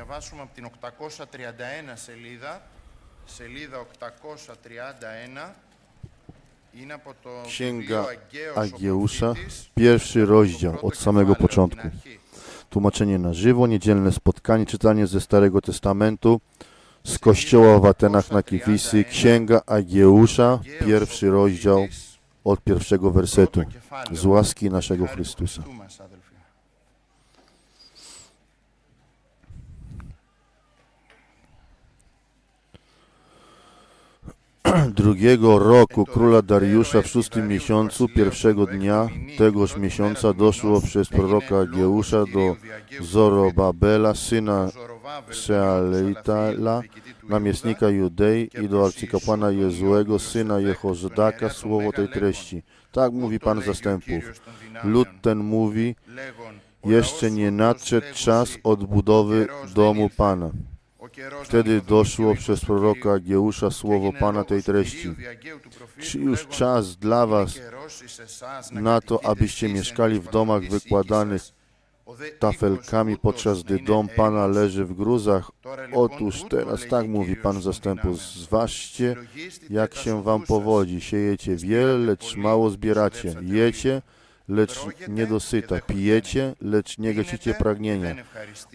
διαβάσουμε από την 831 σελίδα. Σελίδα 831. Είναι από το Księga βιβλίο Αγκαίος ο Agieusza, προφήτης, pierwszy rozdział πρώτο od samego κεφάλαιο, από την początku. αρχή. Tłumaczenie na żywo, niedzielne spotkanie, czytanie ze Starego Testamentu z Kościoła w Atenach na Kifisy, Księga Agieusza, Αγκαίος ο pierwszy rozdział προφήτης, od pierwszego wersetu. πρώτο κεφάλαιο. Z łaski naszego Χάρη του Chrystusa. Drugiego roku króla Dariusza w szóstym miesiącu, pierwszego dnia tegoż miesiąca doszło przez proroka Ageusza do Zorobabela, syna Shealeitala, namiestnika Judei i do arcykapłana Jezułego, syna Jehozdaka, słowo tej treści. Tak mówi Pan zastępów. Lud ten mówi, jeszcze nie nadszedł czas odbudowy domu Pana. Wtedy doszło przez proroka Ageusza słowo Pana tej treści. Czy już czas dla was na to, abyście mieszkali w domach wykładanych tafelkami, podczas gdy dom Pana leży w gruzach? Otóż teraz tak mówi Pan zastępów, zważcie, jak się wam powodzi. Siejecie wiele, lecz mało zbieracie. Jecie, lecz nie dosyta. Pijecie, lecz nie gasicie pragnienia.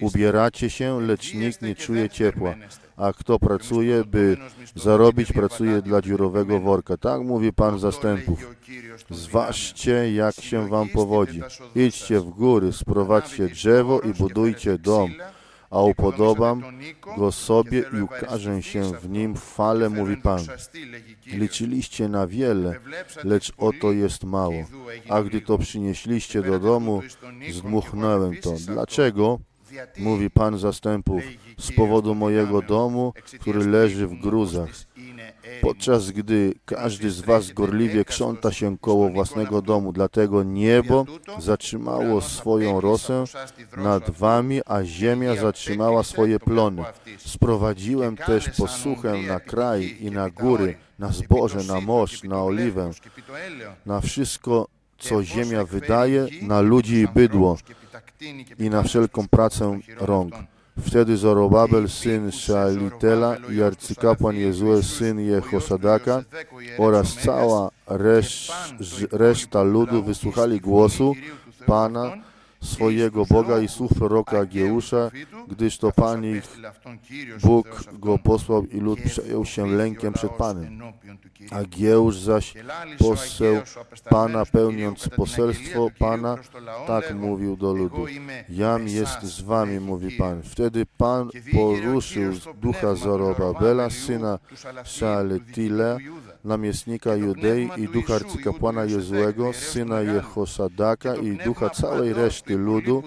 Ubieracie się, lecz nikt nie czuje ciepła. A kto pracuje, by zarobić, pracuje dla dziurowego worka. Tak mówi Pan zastępów. Zważcie, jak się wam powodzi. Idźcie w góry, sprowadźcie drzewo i budujcie dom, a upodobam go sobie i ukażę się w nim w fale, mówi Pan. Liczyliście na wiele, lecz oto jest mało. A gdy to przynieśliście do domu, zdmuchnąłem to. Dlaczego? Mówi Pan zastępów, z powodu mojego domu, który leży w gruzach. Podczas gdy każdy z was gorliwie krząta się koło własnego domu, dlatego niebo zatrzymało swoją rosę nad wami, a ziemia zatrzymała swoje plony. Sprowadziłem też posuchę na kraj i na góry, na zboże, na mosz, na oliwę, na wszystko, co ziemia wydaje, na ludzi i bydło i na wszelką pracę rąk. Wtedy Zorobabel, syn Szalitela i arcykapłan Jezue, syn Jehosadaka oraz cała resz, reszta ludu wysłuchali głosu Pana, swojego Boga i słów proroka Ageusza, gdyż to Pan ich Bóg go posłał i lud przejął się lękiem przed Panem. Ageusz zaś poseł Pana pełniąc poselstwo Pana, tak mówił do ludu. Jam jest z wami, mówi Pan. Wtedy Pan poruszył ducha Zorobabela, syna Szaletile, namiestnika Judei i ducha arcykapłana Jozłego, syna Jehosadaka i ducha całej reszty ludu,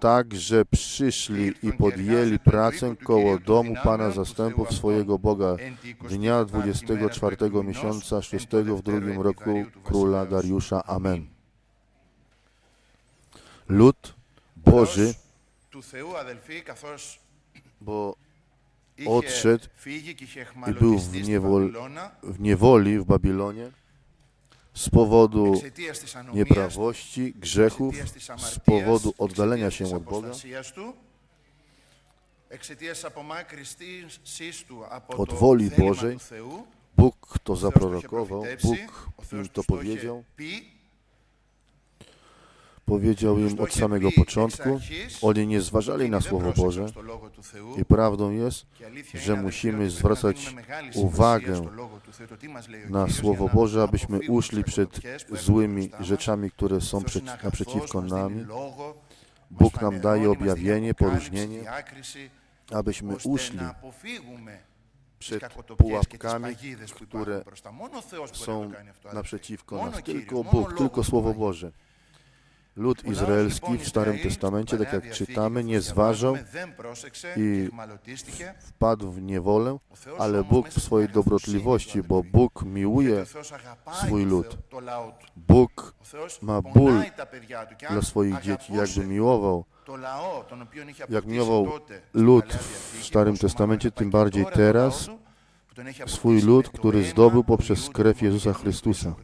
tak, że przyszli i podjęli pracę koło domu Pana zastępów swojego Boga dnia 24 miesiąca 6 w drugim roku króla Dariusza. Amen. Lud Boży, bo odszedł i był w, niewol, w niewoli w Babilonie z powodu nieprawości, grzechów, z powodu oddalenia się od Boga, od woli Bożej, Bóg to zaprorokował, Bóg im to powiedział, powiedział im od samego początku, oni nie zważali na Słowo Boże. i prawdą jest, że musimy zwracać uwagę na Słowo Boże, abyśmy uszli przed złymi rzeczami, które są naprzeciwko nami. Bóg nam daje objawienie, poróżnienie, abyśmy uszli przed pułapkami, które są naprzeciwko nas. Tylko Bóg, tylko Słowo Boże. Lud izraelski w Starym Testamencie, tak jak czytamy, nie zważał i wpadł w niewolę, ale Bóg w swojej dobrotliwości, bo Bóg miłuje swój lud. Bóg ma ból dla swoich dzieci, jakby miłował jak miłował lud w Starym Testamencie, tym bardziej teraz swój lud, który zdobył poprzez krew Jezusa Chrystusa.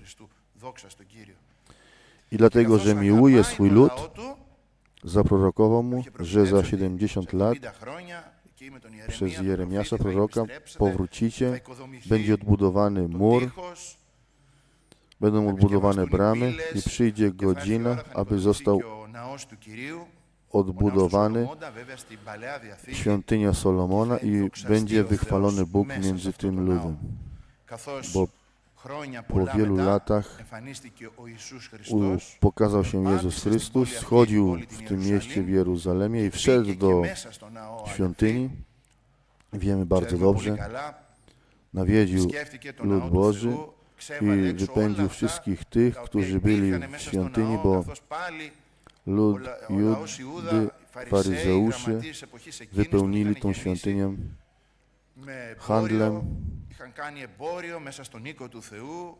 I dlatego, że miłuje swój lud, zaprorokował mu, że za 70 lat przez Jeremiasza proroka powrócicie, będzie odbudowany mur, będą odbudowane bramy i przyjdzie godzina, aby został odbudowany świątynia Solomona i będzie wychwalony Bóg między tym ludem. Bo po wielu latach pokazał się Jezus Chrystus, schodził w tym mieście w Jeruzalemie i wszedł do świątyni. Wiemy bardzo dobrze, nawiedził lud Boży i wypędził wszystkich tych, którzy byli w świątyni, bo lud Judy, faryzeusze wypełnili tą świątynię με handlem. εμπόριο, είχαν κάνει εμπόριο μέσα στον οίκο του Θεού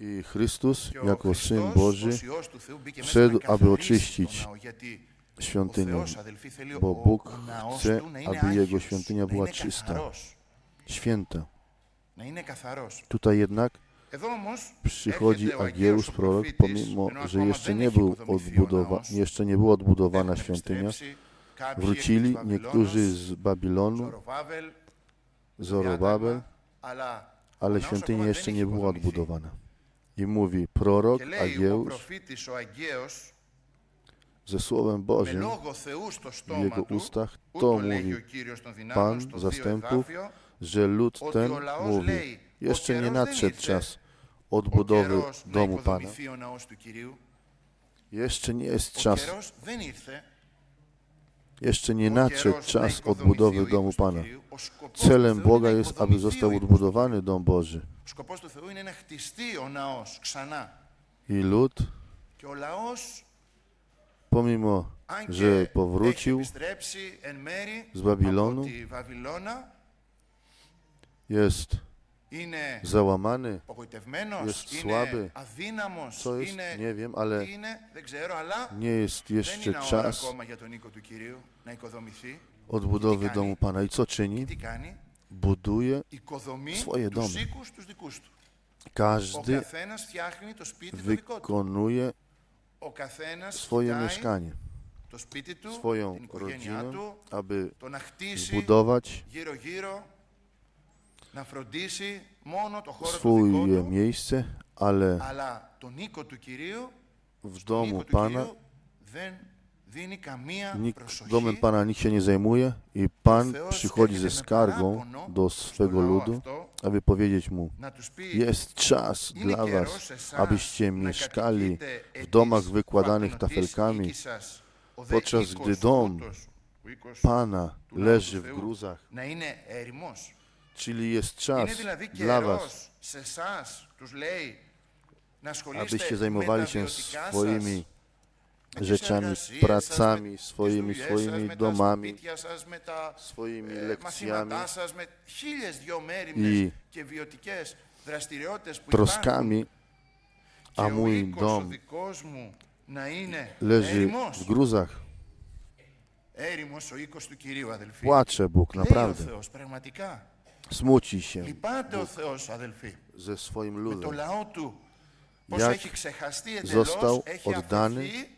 i Chrystus και ο jako Syn Χριστός, Boży ως Υιός του Θεού, μπήκε μέσα wszedł, να aby καθαρίσει τον oczyścić ναό, γιατί ο świątynię, Θεός, αδελφοί, θέλει bo ο, Bóg ο ναός chce, του να είναι aby Jego άγιος, świątynia να była είναι czysta, καθαρός, święta. να είναι καθαρός. Tutaj jednak Εδώ όμως przychodzi έρχεται ο Ageusz Αγίος ο prorok, προφήτης, pomimo ενώ że ακόμα jeszcze δεν nie έχει był υποδομηθεί ο odbudowa, ναός, jeszcze nie była odbudowana έχουν świątynia, επιστρέψει κάποιοι εκ Wrócili niektórzy z Babilonu, Zorobabel, ale świątynia jeszcze nie była odbudowana. I mówi prorok Agieus ze Słowem Bożym w jego ustach, to mówi Pan zastępów, że lud ten mówi, jeszcze nie nadszedł czas odbudowy domu Pana. Jeszcze nie jest czas jeszcze nie nadszedł czas odbudowy domu Pana. Celem Boga jest, aby został odbudowany dom Boży. I lud, pomimo, że powrócił z Babilonu, jest załamany, jest słaby, co jest, nie wiem, ale nie jest jeszcze czas odbudowy domu Pana. I co czyni? Buduje swoje domy. Każdy wykonuje swoje mieszkanie, swoją rodzinę, aby zbudować swoje miejsce, ale w domu Pana nikt, domem Pana nikt się nie zajmuje i Pan przychodzi ze skargą do swego ludu, aby powiedzieć mu, jest czas dla Was, abyście mieszkali w domach wykładanych tafelkami, podczas gdy dom Pana leży w gruzach. Czyli jest czas dla was, abyście zajmowali się swoimi rzeczami, pracami swoimi, swoimi domami, swoimi lekcjami i troskami, a mój dom leży w gruzach. Płacze Bóg, naprawdę Θεός πραγματικά. Smuci się Λυπάται ο Θεός αδελφοί. ze swoim Με το ludem λαό του. Πώς Jak έχει ξεχαστεί εντελώς, został έχει oddany αφαιθεί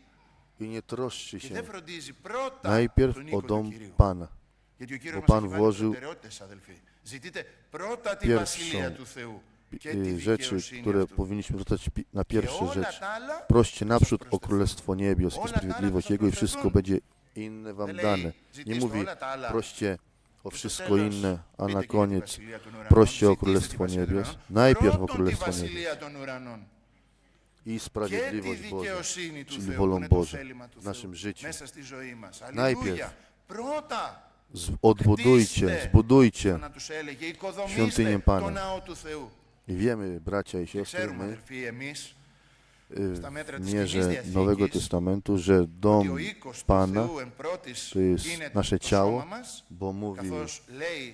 i nie troszczy και się δεν φροντίζει πρώτα najpierw τον o οίκο του dom Κυρίου. Pana. Γιατί ο Κύριος Bo μας Pan έχει βάλει włożył προτεραιότητες, αδελφοί. Ζητείτε πρώτα τη pierwszą Βασιλεία του Θεού και τη y, rzeczy, δικαιοσύνη które Αυτού. powinniśmy zwracać pi- na Και pierwsze όλα rzeczy. τα άλλα Proście θα σας naprzód o προσθεθούν. Królestwo Niebios i Όλα τα άλλα θα sprawiedliwość σας Jego i wszystko προσθεθούν. będzie inne wam Δεν dane. λέει, Nie ζητήστε mówi όλα τα άλλα. proście o wszystko inne, a na koniec proście o Królestwo Niebios, najpierw o Królestwo Niebios. I sprawiedliwość Boża, czyli wolą Bożą w naszym życiu. Najpierw odbudujcie, zbudujcie świątynię Pana. I wiemy, bracia i siostry, my, w y, mierze Nowego Testamentu, że dom Pana to jest nasze ciało, bo mówi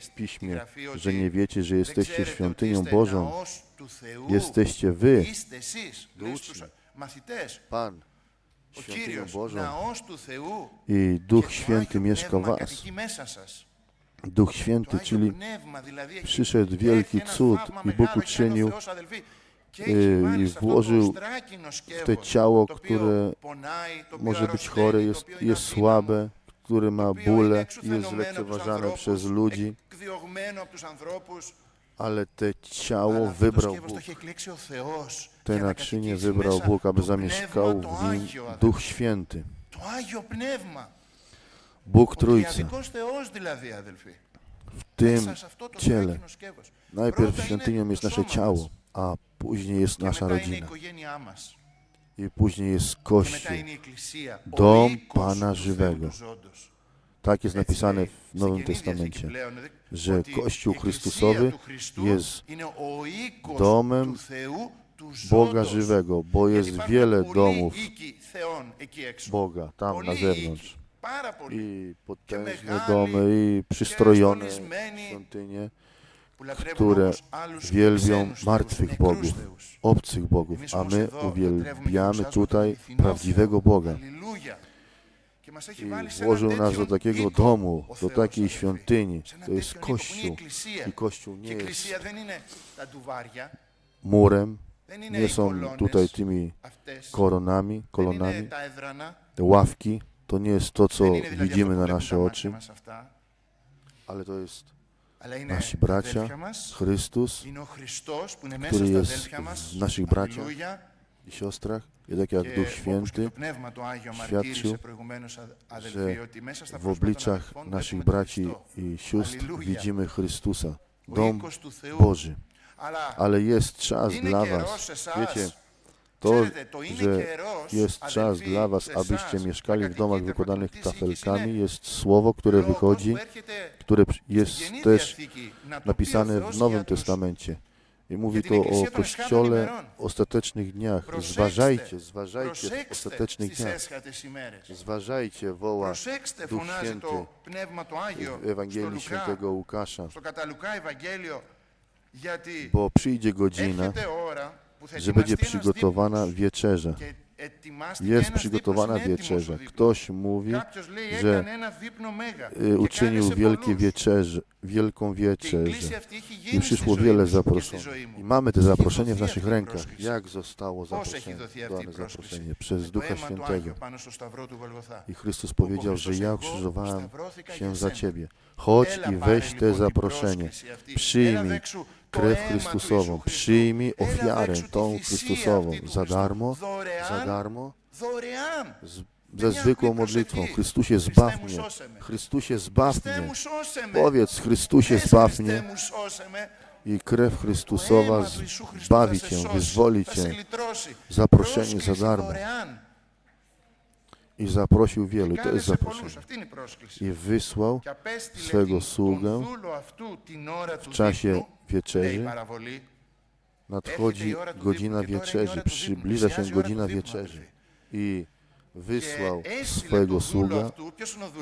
w Piśmie, że nie wiecie, że jesteście świątynią Bożą, jesteście wy, duczni, Pan, świątynią Bożą. i Duch Święty mieszka w was. Duch Święty, czyli przyszedł wielki cud i Bóg uczynił Y, i włożył w to ciało, które może być chore, jest, jest słabe, które ma bóle, jest lekceważane przez ludzi, ale te ciało wybrał Bóg. Te naczynie wybrał Bóg, aby zamieszkał w nim Duch Święty. Bóg Trójca. W tym ciele. Najpierw świątynią jest nasze ciało a później jest nasza rodzina. I później jest Kościół, dom Pana Żywego. Tak jest napisane w Nowym Testamencie, że Kościół Chrystusowy jest domem Boga Żywego, bo jest wiele domów Boga tam na zewnątrz. I potężne domy, i przystrojone świątynie które wielbią martwych bogów, obcych bogów, a my uwielbiamy tutaj prawdziwego Boga. I włożył nas do takiego domu, do takiej świątyni. To jest Kościół. I Kościół nie jest murem, nie są tutaj tymi koronami, kolonami, te ławki. To nie jest to, co widzimy na nasze oczy, ale to jest nasi bracia, Chrystus, który jest w naszych braciach i siostrach, i tak jak Duch Święty świadczył, że w obliczach naszych braci i sióstr widzimy Chrystusa, dom Boży. Ale jest czas dla Was, wiecie, to, że jest czas dla Was, abyście mieszkali w domach wykonanych tafelkami, jest słowo, które wychodzi, które jest też napisane w Nowym Testamencie. I mówi to o Kościole ostatecznych dniach. Zważajcie, zważajcie w ostatecznych dniach. Zważajcie, woła Duch Święty w Ewangelii Świętego Łukasza. Bo przyjdzie godzina, że będzie przygotowana wieczerza. Jest przygotowana wieczerza. Ktoś mówi, że y, uczynił wielkie wieczerze, wielką wieczerzę i przyszło wiele zaproszonych. I mamy te zaproszenie w naszych rękach. Jak zostało zaproszenie, zaproszenie? Przez Ducha Świętego. I Chrystus powiedział, że ja ukrzyżowałem się za Ciebie. Chodź i weź te zaproszenie. Przyjmij krew Chrystusową, przyjmij ofiarę tą Chrystusową za darmo, za darmo, ze zwykłą modlitwą. Chrystusie, zbaw mnie. Chrystusie, zbaw mnie. Powiedz, Chrystusie, zbaw mnie. I krew Chrystusowa zbawi Cię, wyzwoli Cię. Zaproszenie za darmo i zaprosił wielu, to jest zaproszenie. I wysłał swego sługę w czasie wieczerzy. Nadchodzi godzina wieczerzy, przybliża się godzina wieczerzy. I wysłał swojego sługa.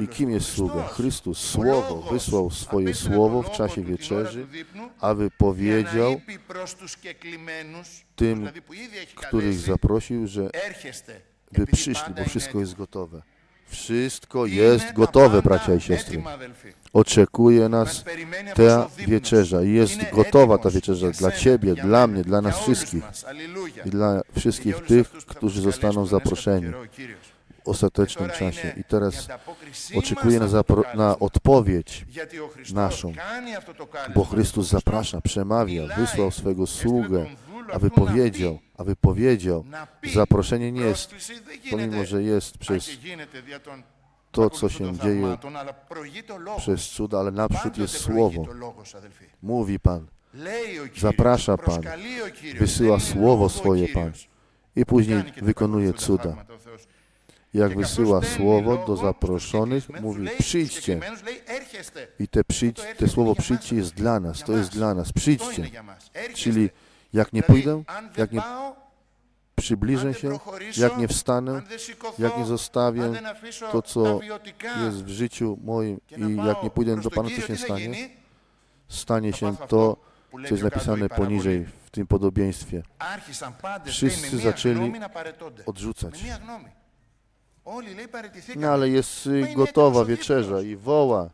I kim jest sługa? Chrystus. Słowo. Wysłał swoje słowo w czasie wieczerzy, aby powiedział tym, których zaprosił, że by przyszli, bo wszystko jest gotowe. Wszystko jest gotowe, bracia i siostry. Oczekuje nas ta wieczerza. Jest gotowa ta wieczerza dla Ciebie, dla mnie, dla nas wszystkich. I dla wszystkich tych, którzy zostaną zaproszeni w ostatecznym czasie. I teraz oczekuje na odpowiedź naszą, bo Chrystus zaprasza, przemawia, wysłał swego sługę, a wypowiedzią, a wypowiedzią zaproszenie nie jest, pomimo że jest przez to, co się dzieje przez cud, ale naprzód jest słowo. Mówi Pan, zaprasza Pan, wysyła słowo swoje Pan i później wykonuje cuda. Jak wysyła słowo do zaproszonych, mówi przyjdźcie. I te, przyjdź, te słowo przyjdźcie jest dla nas, to jest dla nas, przyjdźcie. Czyli jak nie pójdę, jak nie przybliżę się, jak nie wstanę, jak nie zostawię to, co jest w życiu moim i jak nie pójdę do Pana, co się stanie? Stanie się to, co jest napisane poniżej w tym podobieństwie. Wszyscy zaczęli odrzucać. No ale jest y, gotowa wieczerza i woła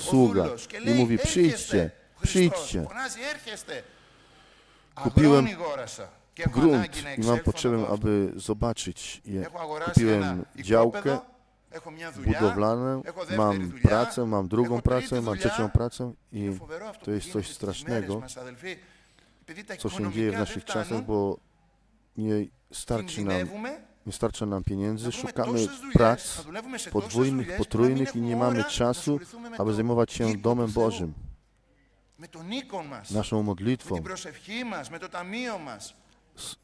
sługa i mówi przyjdźcie, przyjdźcie. Kupiłem grunt i mam potrzebę, aby zobaczyć je. Kupiłem działkę budowlane, mam pracę, mam drugą pracę, mam trzecią pracę i to jest coś strasznego, co się dzieje w naszych czasach, bo nie starczy nam, nie starcza nam pieniędzy, szukamy prac podwójnych, potrójnych i nie mamy czasu, aby zajmować się domem Bożym naszą modlitwą,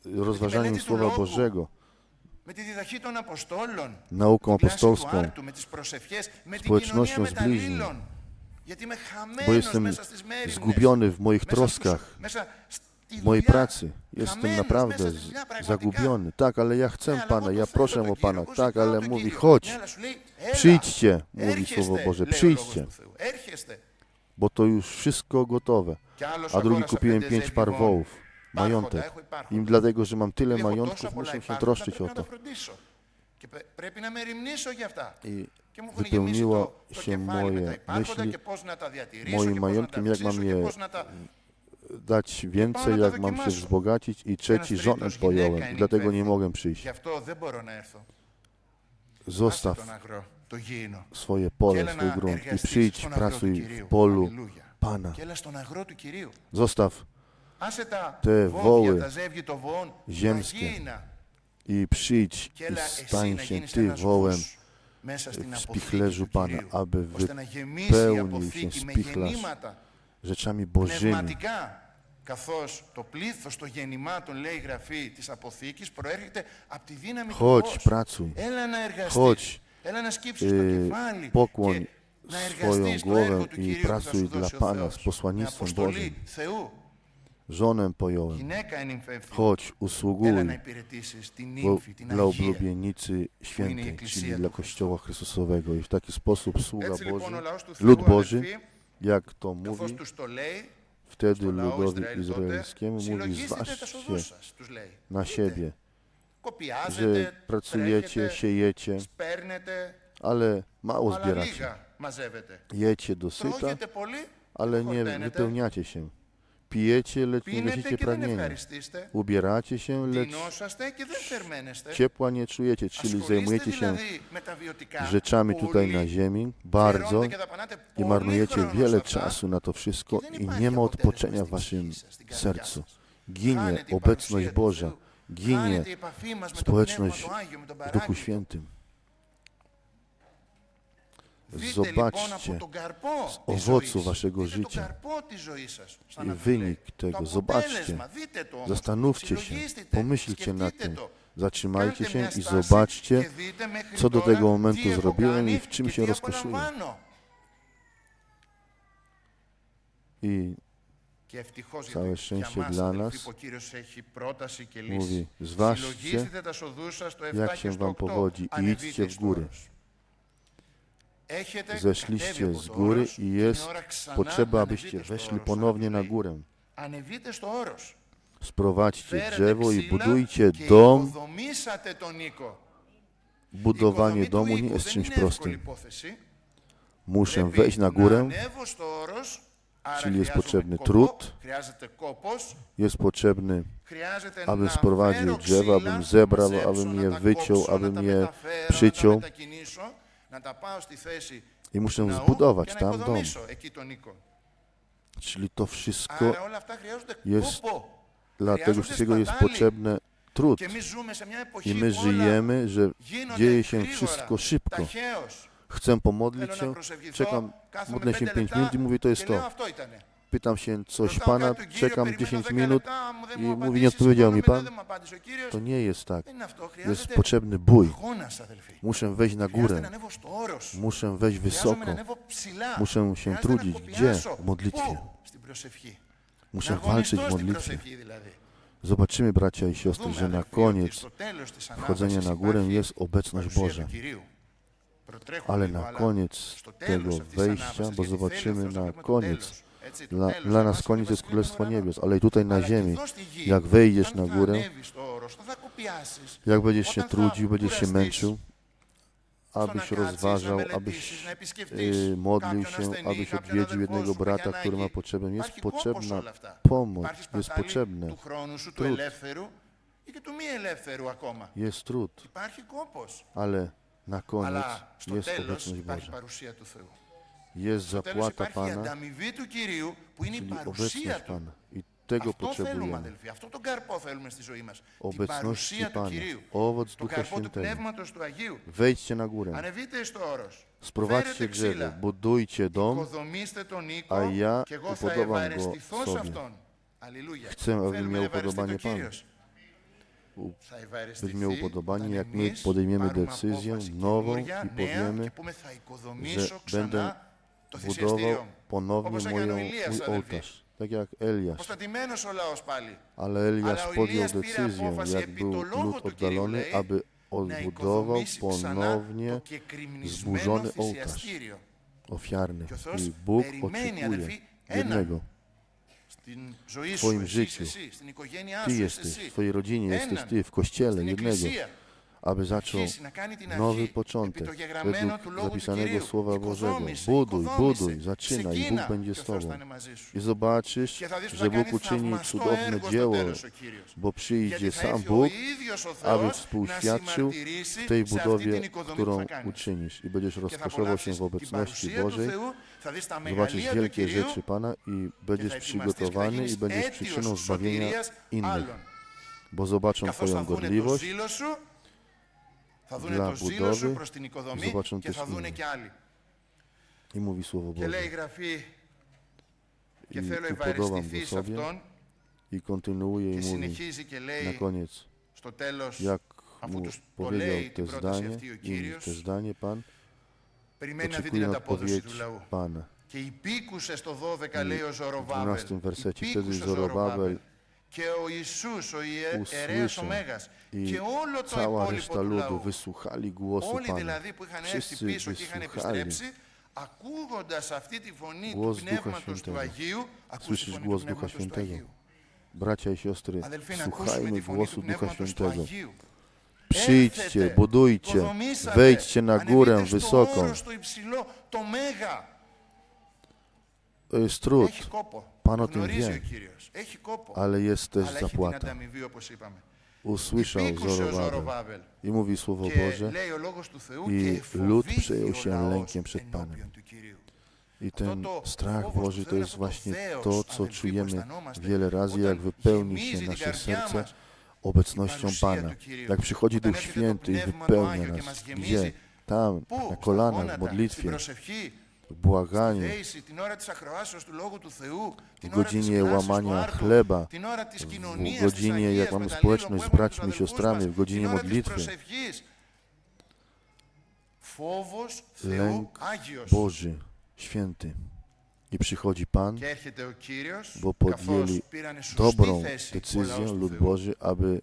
rozważaniem Słowa Bożego, nauką apostolską, społecznością z bliźnim, bo jestem zgubiony w moich troskach, w mojej pracy. Jestem naprawdę zagubiony. Tak, ale ja chcę Pana, ja proszę o Pana. Tak, ale mówi, chodź, przyjdźcie, mówi Słowo Boże, przyjdźcie bo to już wszystko gotowe. A drugi kupiłem pięć par wołów, majątek. Im dlatego, że mam tyle majątków, muszę się troszczyć o to. I wypełniło się moje myśli, moim majątkiem, jak mam je dać więcej, jak mam się wzbogacić. I trzeci, żonę pojąłem, dlatego nie mogę przyjść. Zostaw swoje pole, swój grunt i przyjdź, pracuj w polu Pana. Zostaw te woły ziemskie i przyjdź i stań się Ty wołem w spichlerzu Pana, aby wypełnił się spichlarz rzeczami Bożymi. Chodź, pracuj. Chodź, yy, pokłoń swoją głowę i pracuj dla Pana z posłannictwem Bożym. Żonę pojąłem. Chodź, usługuj dla oblubienicy świętej, czyli dla Kościoła Chrystusowego. I w taki sposób sługa Boży, lud Boży, jak to mówi, wtedy ludowi izraelskiemu mówi, zważcie na siebie że pracujecie, siejecie, ale mało zbieracie. Jecie dosyta, ale nie wypełniacie się. Pijecie, lecz nie gasicie pragnienia. Ubieracie się, lecz ciepła nie czujecie, czyli zajmujecie się rzeczami tutaj na ziemi bardzo i marnujecie wiele czasu na to wszystko i nie ma odpoczenia w waszym sercu. Ginie obecność Boża ginie społeczność w Duchu Świętym. Zobaczcie z owocu waszego życia. i wynik tego. Zobaczcie, zastanówcie się, pomyślcie nad tym, zatrzymajcie się i zobaczcie, co do tego momentu zrobiłem i w czym się rozkoszyłem. I Całe szczęście dla nas. Mówi, zważcie, jak się wam powodzi i idźcie w górę. Zeszliście z góry i jest potrzeba, abyście weszli ponownie na górę. Sprowadźcie drzewo i budujcie dom. Budowanie domu nie jest czymś prostym. Muszę wejść na górę, Czyli jest potrzebny trud, jest potrzebny, abym sprowadził drzewa, abym zebrał, abym je wyciął, abym je przyciął. I muszę zbudować tam dom. Czyli to wszystko jest, dla tego wszystkiego jest potrzebny trud. I my żyjemy, że dzieje się wszystko szybko chcę pomodlić się, czekam, modlę się 5 minut i mówię, to jest to. Pytam się coś Pana, czekam 10 minut i mówi, nie odpowiedział mi Pan. To nie jest tak. Jest potrzebny bój. Muszę wejść na górę. Muszę wejść wysoko. Muszę się trudzić. Gdzie? W modlitwie. Muszę walczyć w modlitwie. Zobaczymy, bracia i siostry, że na koniec wchodzenia na górę jest obecność Boża ale na koniec tego wejścia, bo zobaczymy na koniec, dla, dla nas koniec jest Królestwo Niebios, ale i tutaj na ziemi, jak wejdziesz na górę, jak będziesz się trudził, będziesz się męczył, abyś rozważał, abyś y, modlił się, abyś odwiedził jednego brata, który ma potrzebę. Jest potrzebna pomoc, jest potrzebny trud. Jest trud, ale na koniec. Jest obecność Boża. Jest zapłata Pana, czyli obecność Pana. I tego potrzebujemy. Obecności Pana, owoc Ducha Świętego. Wejdźcie na górę. Sprowadźcie grzewy, budujcie dom, a ja upodobam go sobie. Chcę, aby miał podobanie Panu będziemy upodobani, jak my podejmiemy decyzję nową i powiemy, że będę budował ponownie moją, mój ołtarz. Tak jak Eliasz. Ale Eliasz podjął decyzję, jak był lud oddalony, aby odbudował ponownie zburzony ołtarz ofiarny. I Bóg oczekuje jednego w Twoim życiu. Ty jesteś, w Twojej rodzinie jesteś Ty, w Kościele jednego, aby zaczął nowy początek według zapisanego Słowa Bożego. Buduj, buduj, zaczynaj i Bóg będzie z Tobą. I zobaczysz, że Bóg uczyni cudowne dzieło, bo przyjdzie sam Bóg, aby współświadczył w tej budowie, którą uczynisz. I będziesz rozkoszował się w obecności Bożej Zobaczysz wielkie rzeczy Pana i będziesz przygotowany i będziesz przyczyną zbawienia innych, bo zobaczą Twoją godliwość dla budowy, zobaczą też innych. I mówi Słowo Boże. I upodobam go sobie i kontynuuje i mówi na koniec, jak mu powiedział te zdanie, i te zdanie Pan, περιμένει να δει την oczekuje na ανταπόδοση odpowiedź του λαού. Pana. Και υπήκουσε στο 12 λέει ο W Ζωροβάβελ. 12 wersecie wtedy Υπήκουσε ο Zorobabel Ζωροβάβελ. Και ο Ιησούς, ο ιε- ιερέας usłyszał Ωμέγας i και όλο το cała υπόλοιπο reszta του ludu λαού. wysłuchali głosu Όλοι Pana. δηλαδή που είχαν έρθει Wszyscy πίσω και είχαν wysłuchali επιστρέψει, ακούγοντας αυτή τη φωνή Głos του Ducha Πνεύματος του Świętego. Αγίου, ακούς τη Słyszysz φωνή głos του Ducha Πνεύματος του Świętego. Αγίου. Bracia i siostry, Αδελφοί, να ακούσουμε słuchajmy τη φωνή głosu του Ducha Πνεύματος του Świętego. Αγίου. Przyjdźcie, budujcie, wejdźcie na górę wysoką. To jest trud. Pan o tym wie, ale jest też zapłata. Usłyszał Zorobabel i mówi Słowo Boże. i lud przejął się lękiem przed Panem. I ten strach Boży to jest właśnie to, co czujemy wiele razy, jak wypełni się nasze serce, obecnością Pana. Jak przychodzi Duch Święty i wypełnia nas. Gdzie? Tam, na kolanach, w modlitwie, w błaganiu, w godzinie łamania chleba, w godzinie, jak mamy społeczność z braćmi i siostrami, w godzinie modlitwy. Lęk Boży, święty. I przychodzi Pan, bo podjęli dobrą decyzję lud Boży, aby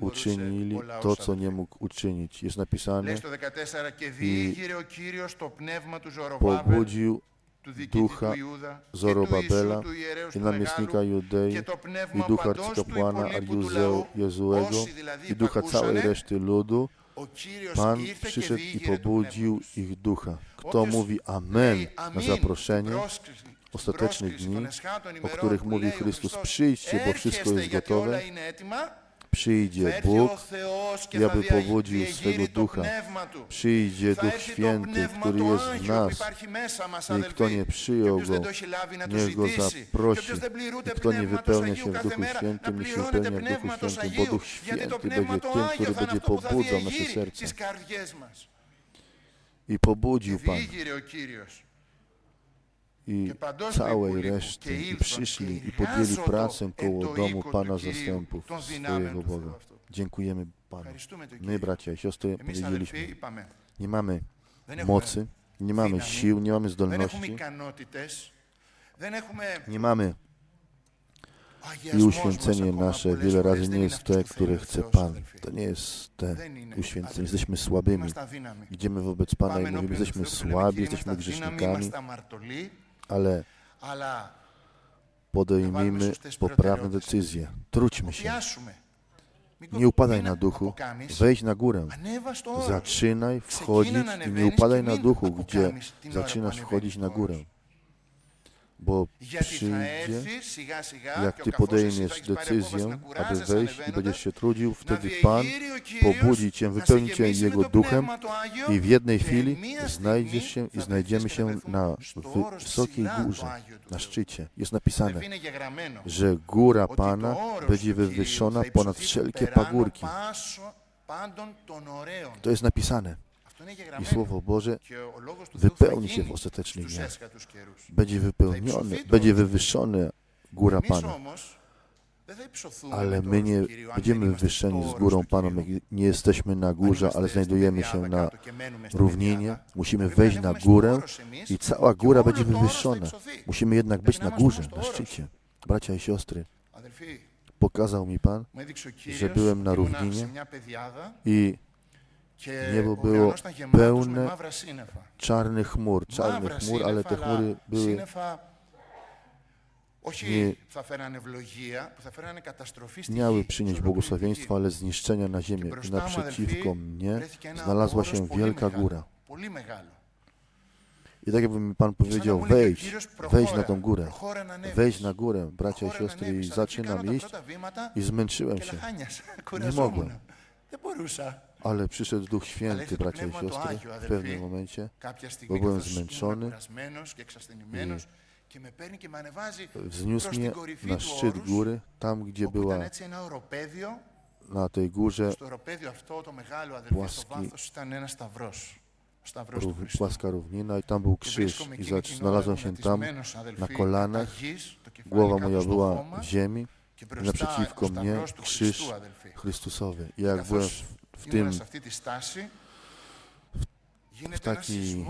uczynili to, co nie mógł uczynić. Jest napisane, i pobudził ducha Zorobabela i namiestnika Judei i ducha arcykapłana Arjuzeu Jezuego i ducha całej reszty ludu, Pan przyszedł i pobudził ich ducha. Kto mówi Amen na zaproszenie ostatecznych dni, o których mówi Chrystus, przyjdźcie, bo wszystko jest gotowe, Przyjdzie Bóg, i aby powodził swego ducha. Przyjdzie Duch Święty, który jest w nas. I kto nie przyjął go, niech go zaprosi. I kto nie wypełnia się w Duchu Świętym, niech się wypełnia w Duchu Świętym, bo Duch Święty będzie tym, który będzie pobudzał nasze serce. I pobudził Pan i całej reszty i przyszli i podjęli pracę koło domu Pana zastępów, swojego Boga. Dziękujemy Panu. My, bracia i siostry, powiedzieliśmy, nie mamy mocy, nie mamy sił, nie mamy zdolności, nie mamy i uświęcenie nasze wiele razy nie jest te, które chce Pan. To nie jest te uświęcenie. Jesteśmy słabymi. Idziemy wobec Pana i mówimy, jesteśmy słabi, jesteśmy grzesznikami ale podejmijmy poprawne decyzje. Trudźmy się. Nie upadaj na duchu, wejdź na górę. Zaczynaj wchodzić i nie upadaj na duchu, gdzie zaczynasz wchodzić na górę bo przyjdzie, jak Ty podejmiesz decyzję, aby wejść i będziesz się trudził, wtedy Pan pobudzi Cię, wypełni Cię Jego duchem i w jednej chwili znajdziesz się i znajdziemy się na wysokiej górze, na szczycie. Jest napisane, że góra Pana będzie wywyższona ponad wszelkie pagórki. To jest napisane. I Słowo Boże wypełni się w ostatecznych dniach. Będzie wypełniony, będzie wywyższone góra Pana. Ale my nie będziemy wywyższeni z górą Paną. Nie jesteśmy na górze, ale znajdujemy się na równinie. Musimy wejść na górę i cała góra będzie wywyższona. Musimy jednak być na górze, na szczycie. Bracia i siostry, pokazał mi Pan, że byłem na równinie i Niebo było pełne czarnych chmur, czarnych chmur, ale te chmury były nie miały przynieść błogosławieństwa, ale zniszczenia na ziemię. I naprzeciwko mnie znalazła się wielka góra. I tak jakby mi Pan powiedział, wejdź, wejdź na tą górę, wejdź na górę, bracia i siostry, i zaczynam iść i zmęczyłem się. Nie mogłem. Ale przyszedł Duch Święty, bracia i siostry, w pewnym momencie, bo byłem zmęczony, i wzniósł mnie na szczyt góry, tam gdzie była na tej górze płaski, płaska równina i tam był krzyż i znalazłem się tam na kolanach, głowa moja była w ziemi, naprzeciwko mnie krzyż Chrystusowy. I jak byłem w tym w takiej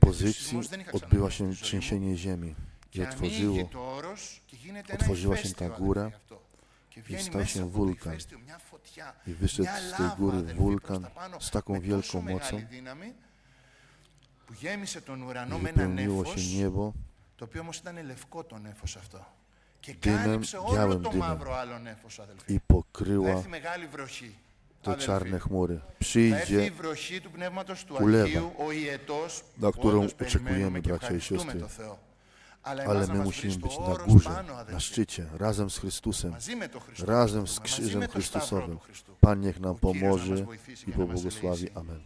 pozycji odbyła się trzęsienie ziemi i otworzyło, otworzyła się ta góra i stał się wulkan. I wyszedł z tej góry wulkan z taką wielką mocą. i wypełniło się niebo. dymem, białym dymem i pokryła te czarne chmury. Przyjdzie ulewa, na którą oczekujemy, bracia i siostry. Ale my musimy być na górze, na szczycie, razem z Chrystusem, razem z Krzyżem Chrystusowym. Pan niech nam pomoże i pobłogosławi. Amen.